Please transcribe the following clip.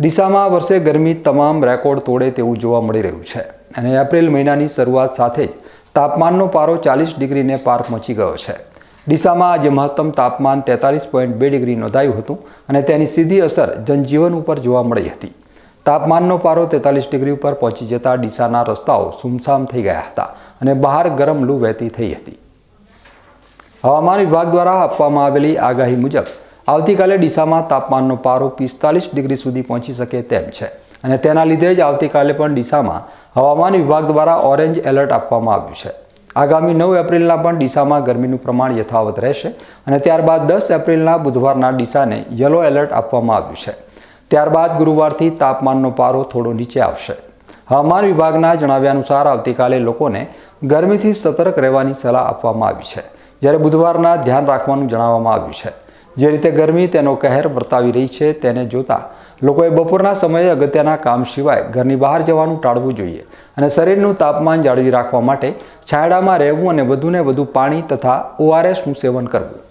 ડીસામાં વર્ષે ગરમી તમામ રેકોર્ડ તોડે તેવું જોવા મળી રહ્યું છે. અને એપ્રિલ મહિનાની શરૂઆત સાથે જ તાપમાનનો પારો ચાલીસ ડિગ્રીને પાર પહોંચી ગયો છે. ડીસામાં આજે મહત્તમ તાપમાન તેતાલીસ પોઈન્ટ બે ડિગ્રી નોંધાયું હતું અને તેની સીધી અસર જનજીવન ઉપર જોવા મળી હતી. તાપમાનનો પારો તેતાલીસ ડિગ્રી ઉપર પહોંચી જતા ડીસાના રસ્તાઓ સુમસામ થઈ ગયા હતા અને બહાર ગરમ લૂ વહેતી થઈ હતી. હવામાન વિભાગ દ્વારા આપવામાં આવેલી આગાહી મુજબ આવતીકાલે ડીસામાં તાપમાનનો પારો પિસ્તાલીસ ડિગ્રી સુધી પહોંચી શકે તેમ છે. અને તેના લીધે જ આવતીકાલે પણ ડીસામાં હવામાન વિભાગ દ્વારા ઓરેન્જ એલર્ટ આપવામાં આવ્યું છે. આગામી નવ એપ્રિલના પણ ડીસામાં ગરમીનું પ્રમાણ યથાવત રહેશે અને ત્યારબાદ દસ એપ્રિલના બુધવારના ડીસાને યલો એલર્ટ આપવામાં આવ્યું છે. ત્યારબાદ ગુરુવારથી તાપમાનનો પારો થોડો નીચે આવશે. હવામાન વિભાગના જણાવ્યા અનુસાર આવતીકાલે લોકોને ગરમીથી સતર્ક રહેવાની સલાહ આપવામાં આવી છે. જ્યારે બુધવારના ધ્યાન રાખવાનું જણાવવામાં આવ્યું છે. જે રીતે ગરમી તેનો કહેર વર્તાવી રહી છે તેને જોતા લોકોએ બપોરના સમયે અગત્યના કામ સિવાય ઘરની બહાર જવાનું ટાળવું જોઈએ અને શરીરનું તાપમાન જાળવી રાખવા માટે છાંયડામાં રહેવું અને વધુને વધુ પાણી તથા ઓઆરએસનું સેવન કરવું.